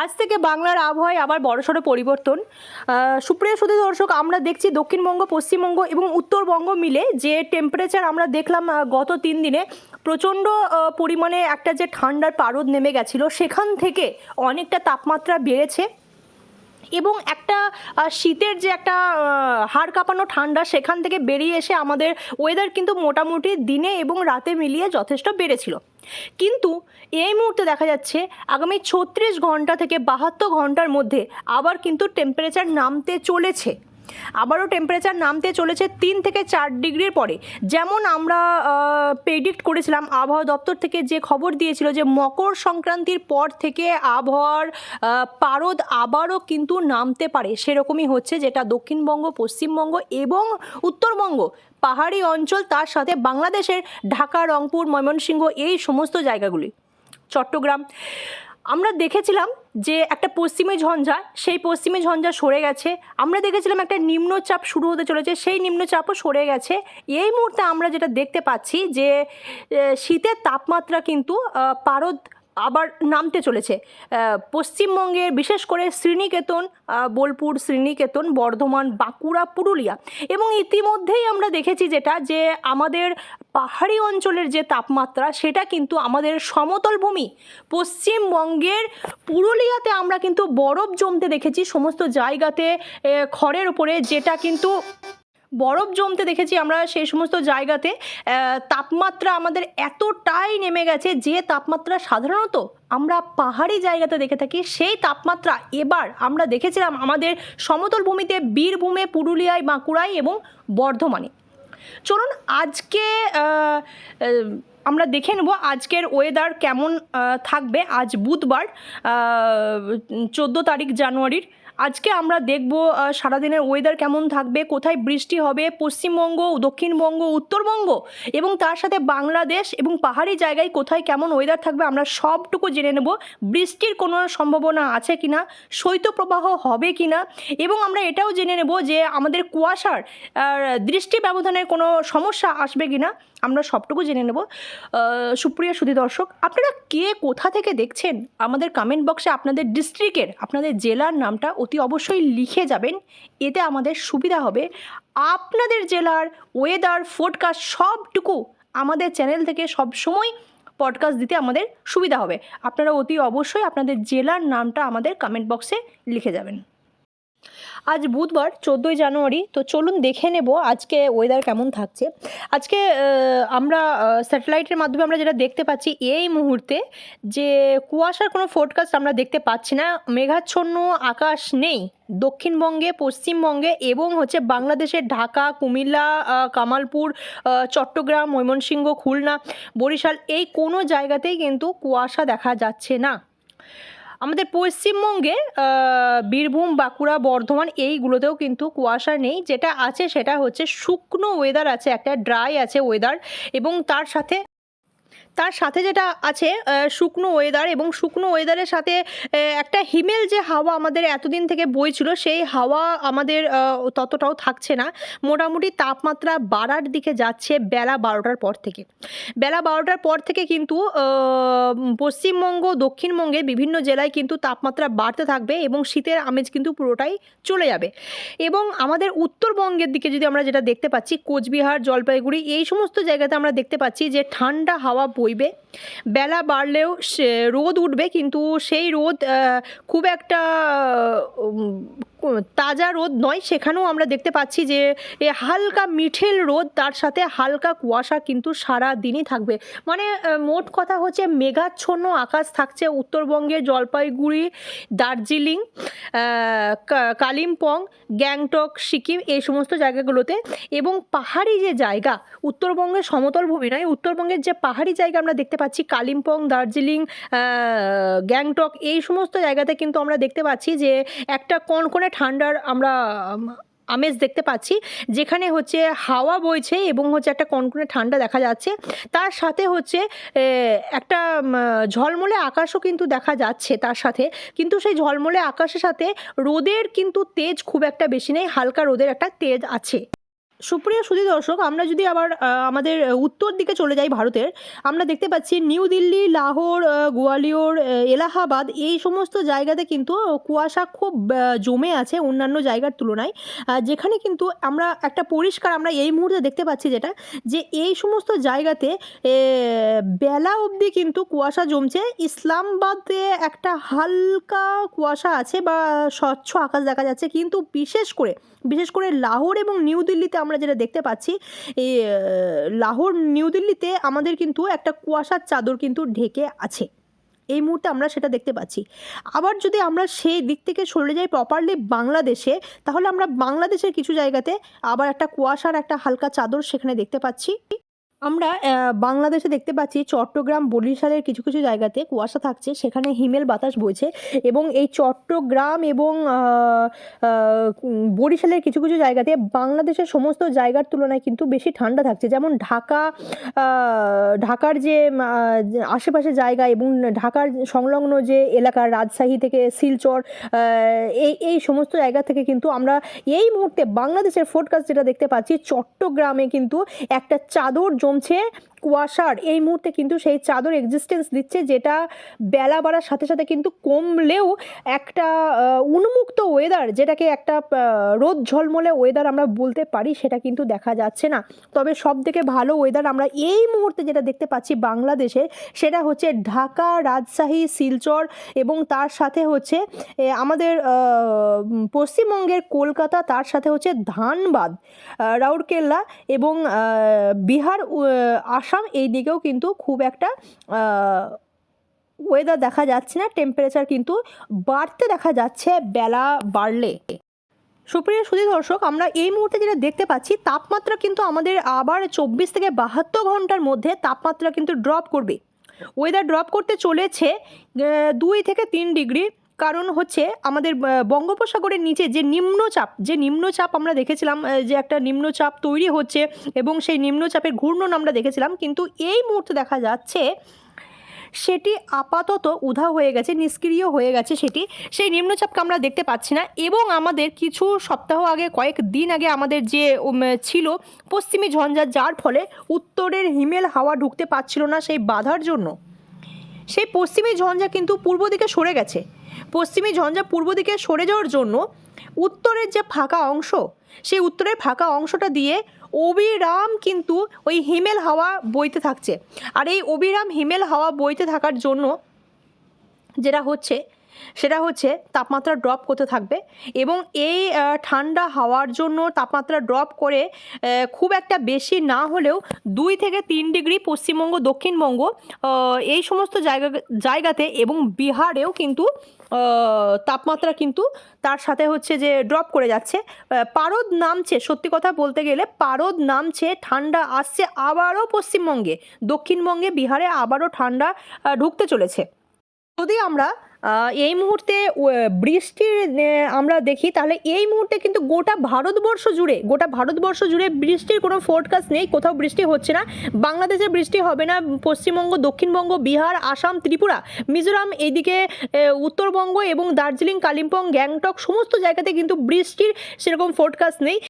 আজ থেকে বাংলার আবহাওয়ায় আবার বড়সড় পরিবর্তন। সুপ্রিয় শুধু দর্শক, আমরা দেখছি দক্ষিণবঙ্গ, পশ্চিমবঙ্গ এবং উত্তরবঙ্গ মিলে যে টেম্পারেচার আমরা দেখলাম গত তিন দিনে প্রচণ্ড পরিমাণে একটা যে ঠান্ডার পারদ নেমে গেছিল, সেখান থেকে অনেকটা তাপমাত্রা বেড়েছে। এবং একটা শীতের যে একটা হাড় কাঁপানো ঠান্ডা সেখান থেকে বেরিয়ে এসে আমাদের ওয়েদার কিন্তু মোটামুটি দিনে এবং রাতে মিলিয়ে যথেষ্ট বেড়েছিল। কিন্তু এই মুহূর্তে দেখা যাচ্ছে আগামী ছত্রিশ ঘণ্টা থেকে বাহাত্তর ঘণ্টার মধ্যে আবার কিন্তু টেম্পারেচার নামতে চলেছে। আবারও টেম্পারেচার নামতে চলেছে তিন থেকে চার ডিগ্রির পরে। যেমন আমরা প্রেডিক্ট করেছিলাম, আবহাওয়া দপ্তর থেকে যে খবর দিয়েছিল যে মকর সংক্রান্তির পর থেকে আবহাওয়ার পারদ আবারও কিন্তু নামতে পারে। সেরকমই হচ্ছে যেটা দক্ষিণবঙ্গ, পশ্চিমবঙ্গ এবং উত্তরবঙ্গ। পাহাড়ি অঞ্চল, তার সাথে বাংলাদেশের ঢাকা, রংপুর, ময়মনসিংহ এই সমস্ত জায়গাগুলি। চট্টগ্রাম আমরা দেখেছিলাম যে একটা পশ্চিমে ঝঞ্ঝা, সেই পশ্চিমে ঝঞ্ঝা সরে গেছে। আমরা দেখেছিলাম একটা নিম্নচাপ শুরু হতে চলেছে, সেই নিম্নচাপও সরে গেছে। এই মুহূর্তে আমরা যেটা দেখতে পাচ্ছি যে শীতের তাপমাত্রা কিন্তু পারদ আবার নামতে চলেছে। পশ্চিমবঙ্গের বিশেষ করে শ্রীনিকেতন বোলপুর, শ্রীনিকেতন, বর্ধমান, বাঁকুড়া, পুরুলিয়া এবং ইতিমধ্যেই আমরা দেখেছি যেটা যে আমাদের পাহাড়ি অঞ্চলের যে তাপমাত্রা সেটা কিন্তু আমাদের সমতল ভূমি। পশ্চিমবঙ্গের পুরুলিয়াতে আমরা কিন্তু বরফ জমতে দেখেছি, সমস্ত জায়গাতে খড়ের ওপরে যেটা কিন্তু বরফ জমতে দেখেছি আমরা সেই সমস্ত জায়গাতে। তাপমাত্রা আমাদের এতটাই নেমে গেছে যে তাপমাত্রা সাধারণত আমরা পাহাড়ি জায়গাতে দেখে থাকি, সেই তাপমাত্রা এবার আমরা দেখেছিলাম আমাদের সমতল ভূমিতে বীরভূমে, পুরুলিয়ায়, বাঁকুড়ায় এবং বর্ধমানে। চলুন আজকে আমরা দেখে নেব আজকের ওয়েদার কেমন থাকবে। আজ বুধবার চোদ্দ তারিখ জানুয়ারির। আজকে আমরা দেখব সারাদিনের ওয়েদার কেমন থাকবে, কোথায় বৃষ্টি হবে, পশ্চিমবঙ্গ, দক্ষিণবঙ্গ, উত্তরবঙ্গ এবং তার সাথে বাংলাদেশ এবং পাহাড়ি জায়গায় কোথায় কেমন ওয়েদার থাকবে আমরা সবটুকু জেনে নেব, বৃষ্টির কোনো সম্ভাবনা আছে কি না শৈত্যপ্রবাহ হবে কি না এবং আমরা এটাও জেনে নেব যে আমাদের কুয়াশার দৃষ্টি ব্যবধানের কোনো সমস্যা আসবে কিনা। আমরা সবটুকু জেনে নেব। সুপ্রিয় সুধী দর্শক, আপনারা কে কোথা থেকে দেখছেন? আমাদের কমেন্ট বক্সে আপনাদের ডিস্ট্রিক্টের আপনাদের জেলার নামটা অতি অবশ্যই লিখে যাবেন। এতে আমাদের সুবিধা হবে। আপনাদের জেলার ওয়েদার ফোরকাস্ট সবটুকু আমাদের চ্যানেল থেকে সব সময় পডকাস্ট দিতে আমাদের সুবিধা হবে। আপনারা অতি অবশ্যই আপনাদের জেলার নামটা আমাদের কমেন্ট বক্সে লিখে যাবেন। আজ বুধবার, চোদ্দোই জানুয়ারি। তো চলুন দেখে নেব আজকে ওয়েদার কেমন থাকছে। আজকে আমরা স্যাটেলাইটের মাধ্যমে আমরা যেটা দেখতে পাচ্ছি এই মুহূর্তে যে কুয়াশার কোনো ফোরকাস্ট আমরা দেখতে পাচ্ছি না। মেঘাচ্ছন্ন আকাশ নেই দক্ষিণবঙ্গে, পশ্চিমবঙ্গে এবং হচ্ছে বাংলাদেশের ঢাকা, কুমিল্লা কামালপুর চট্টগ্রাম, ময়মনসিংহ, খুলনা, বরিশাল এই কোনো জায়গাতেই কিন্তু কুয়াশা দেখা যাচ্ছে না। আমাদের পশ্চিমবঙ্গে বীরভূম, বাঁকুড়া, বর্ধমান এইগুলোতেও কিন্তু কুয়াশা নেই। যেটা আছে সেটা হচ্ছে শুকনো ওয়েদার আছে, একটা ড্রাই আছে ওয়েদার এবং তার সাথে তার সাথে যেটা আছে শুকনো ওয়েদার এবং শুকনো ওয়েদারের সাথে একটা হিমেল যে হাওয়া আমাদের এতদিন থেকে বইছিল, সেই হাওয়া আমাদের ততটাও থাকছে না। মোটামুটি তাপমাত্রা বাড়ার দিকে যাচ্ছে বেলা বারোটার পর থেকে। বেলা বারোটার পর থেকে কিন্তু পশ্চিমবঙ্গ, দক্ষিণবঙ্গে বিভিন্ন জেলায় কিন্তু তাপমাত্রা বাড়তে থাকবে এবং শীতের আমেজ কিন্তু পুরোটাই চলে যাবে। এবং আমাদের উত্তরবঙ্গের দিকে যদি আমরা যেটা দেখতে পাচ্ছি, কোচবিহার, জলপাইগুড়ি, এই সমস্ত জায়গাতে আমরা দেখতে পাচ্ছি যে ঠান্ডা হাওয়া বইবে। বেলা বাড়লেও রোদ উঠবে কিন্তু সেই রোদ খুব একটা তাজা রোদ নয়, সেখানেও আমরা দেখতে পাচ্ছি যে এ হালকা মিঠেল রোদ, তার সাথে হালকা কুয়াশা কিন্তু সারা দিনই থাকবে। মানে মোট কথা হচ্ছে মেঘাচ্ছন্ন আকাশ থাকছে উত্তরবঙ্গে জলপাইগুড়ি, দার্জিলিং কালিম্পং, গ্যাংটক, সিকিম, এই সমস্ত জায়গাগুলোতে। এবং পাহাড়ি যে জায়গা, উত্তরবঙ্গের সমতল ভূমি নয়, উত্তরবঙ্গের যে পাহাড়ি জায়গা আমরা দেখতে পাচ্ছি, কালিম্পং, দার্জিলিং গ্যাংটক, এই সমস্ত জায়গাতে কিন্তু আমরা দেখতে পাচ্ছি যে একটা কনকনে ঠান্ডার আমরা আমেজ দেখতে পাচ্ছি, যেখানে হচ্ছে হাওয়া বইছে এবং হচ্ছে একটা কনকনে ঠান্ডা দেখা যাচ্ছে। তার সাথে হচ্ছে একটা ঝলমলে আকাশও কিন্তু দেখা যাচ্ছে তার সাথে। কিন্তু সেই ঝলমলে আকাশের সাথে রোদের কিন্তু তেজ খুব একটা বেশি নেই, হালকা রোদের একটা তেজ আছে। সুপ্রিয় সুধী দর্শক, আমরা যদি আবার আমাদের উত্তর দিকে চলে যাই ভারতের, আমরা দেখতে পাচ্ছি নিউ দিল্লি, লাহোর গোয়ালিয়র এলাহাবাদ, এই সমস্ত জায়গাতে কিন্তু কুয়াশা খুব জমে আছে অন্যান্য জায়গার তুলনায়। যেখানে কিন্তু আমরা একটা পরিষ্কার, আমরা এই মুহূর্তে দেখতে পাচ্ছি যেটা, যে এই সমস্ত জায়গাতে বেলা অবধি কিন্তু কুয়াশা জমছে। ইসলামাবাদে একটা হালকা কুয়াশা আছে বা স্বচ্ছ আকাশ দেখা যাচ্ছে, কিন্তু বিশেষ করে বিশেষ করে লাহোর এবং নিউ দিল্লিতে আমরা যেটা দেখতে পাচ্ছি, এই লাহোর, নিউ দিল্লিতে আমাদের কিন্তু একটা কুয়াশার চাদর কিন্তু ঢেকে আছে। এই মুহূর্তে আমরা সেটা দেখতে পাচ্ছি। আবার যদি আমরা সেই দিক থেকে সরে যাই প্রপারলি বাংলাদেশে, তাহলে আমরা বাংলাদেশের কিছু জায়গাতে আবার একটা কুয়াশার একটা হালকা চাদর সেখানে দেখতে পাচ্ছি। আমরা বাংলাদেশে দেখতে পাচ্ছি চট্টগ্রাম বরিশালের কিছু কিছু জায়গাতে কুয়াশা থাকছে, সেখানে হিমেল বাতাস বইছে এবং এই চট্টগ্রাম এবং বরিশালের কিছু কিছু জায়গাতে বাংলাদেশের সমস্ত জায়গার তুলনায় কিন্তু বেশি ঠান্ডা থাকছে। যেমন ঢাকা ঢাকার যে আশেপাশে জায়গা এবং ঢাকার সংলগ্ন যে এলাকা রাজশাহী থেকে শিলচর এই এই সমস্ত জায়গা থেকে কিন্তু আমরা এই মুহূর্তে বাংলাদেশের ফোরকাস্ট যেটা দেখতে পাচ্ছি, চট্টগ্রামে কিন্তু একটা চাদর জমছে কুয়াশার এই মুহূর্তে কিন্তু সেই চাদর এক্সিস্টেন্স দিচ্ছে, যেটা বেলা বাড়ার সাথে সাথে কিন্তু কমলেও একটা উন্মুক্ত ওয়েদার যেটাকে একটা রোদ ঝলমলে ওয়েদার আমরা বলতে পারি, সেটা কিন্তু দেখা যাচ্ছে না। তবে সব থেকে ভালো ওয়েদার আমরা এই মুহূর্তে যেটা দেখতে পাচ্ছি বাংলাদেশে, সেটা হচ্ছে ঢাকা, রাজশাহী, শিলচর এবং তার সাথে হচ্ছে আমাদের পশ্চিমবঙ্গের কলকাতা, তার সাথে হচ্ছে ধানবাদ রাউরকেল্লা এবং বিহার, উ- আসাম এই দিকেও কিন্তু খুব একটা ওয়েদার দেখা যাচ্ছে না টেম্পারেচার কিন্তু বাড়তে দেখা যাচ্ছে বেলা বাড়লে। সুপ্রিয় সুধী দর্শক, আমরা এই মুহূর্তে যেটা দেখতে পাচ্ছি, তাপমাত্রা কিন্তু আমাদের আবার চব্বিশ থেকে বাহাত্তর ঘণ্টার মধ্যে তাপমাত্রা কিন্তু ড্রপ করবে। ওয়েদার ড্রপ করতে চলেছে দুই থেকে তিন ডিগ্রি কারণ হচ্ছে আমাদের বঙ্গোপসাগরের নিচে যে নিম্নচাপ যে নিম্নচাপ আমরা দেখেছিলাম যে একটা নিম্নচাপ তৈরি হচ্ছে এবং সেই নিম্নচাপের ঘূর্ণন আমরা দেখেছিলাম, কিন্তু এই মুহূর্তে দেখা যাচ্ছে সেটি আপাতত উধাও হয়ে গেছে, নিষ্ক্রিয় হয়ে গেছে সেটি। সেই নিম্নচাপকে আমরা দেখতে পাচ্ছি না এবং আমাদের কিছু সপ্তাহ আগে, কয়েক দিন আগে আমাদের যে ছিল পশ্চিমী ঝঞ্ঝা, যার ফলে উত্তরের হিমেল হাওয়া ঢুকতে পারছিল না সেই বাধার জন্য। সেই পশ্চিমী ঝঞ্ঝা কিন্তু পূর্ব দিকে সরে গেছে। পশ্চিমী ঝঞ্ঝা পূর্ব দিকে সরে যাওয়ার জন্য উত্তরের যে ফাঁকা অংশ, সেই উত্তরের ফাঁকা অংশটা দিয়ে অবিরাম কিন্তু ওই হিমেল হাওয়া বইতে থাকছে। আর এই অবিরাম হিমেল হাওয়া বইতে থাকার জন্য যেটা হচ্ছে সেটা হচ্ছে তাপমাত্রা ড্রপ করতে থাকবে এবং এই ঠান্ডা হাওয়ার জন্য তাপমাত্রা ড্রপ করে খুব একটা বেশি না হলেও দুই থেকে তিন ডিগ্রি পশ্চিমবঙ্গ, দক্ষিণবঙ্গ এই সমস্ত জায়গা, জায়গাতে এবং বিহারেও কিন্তু তাপমাত্রা কিন্তু তার সাথে হচ্ছে যে ড্রপ করে যাচ্ছে। পারদ নামছে, সত্যি কথা বলতে গেলে পারদ নামছে, ঠান্ডা আসছে আবারও পশ্চিমবঙ্গে, দক্ষিণবঙ্গে, বিহারে আবারও ঠান্ডা ঢুকতে চলেছে। যদি আমরা এই মুহূর্তে বৃষ্টির আমরা দেখি, তাহলে এই মুহূর্তে কিন্তু গোটা ভারতবর্ষ জুড়ে, গোটা ভারতবর্ষ জুড়ে বৃষ্টির কোনো ফোরকাস্ট নেই, কোথাও বৃষ্টি হচ্ছে না। বাংলাদেশে বৃষ্টি হবে না, পশ্চিমবঙ্গ, দক্ষিণবঙ্গ, বিহার, আসাম, ত্রিপুরা, মিজোরাম এইদিকে উত্তরবঙ্গ এবং দার্জিলিং, কালিম্পং, গ্যাংটক, সমস্ত জায়গাতে কিন্তু বৃষ্টির সেরকম ফোরকাস্ট নেই।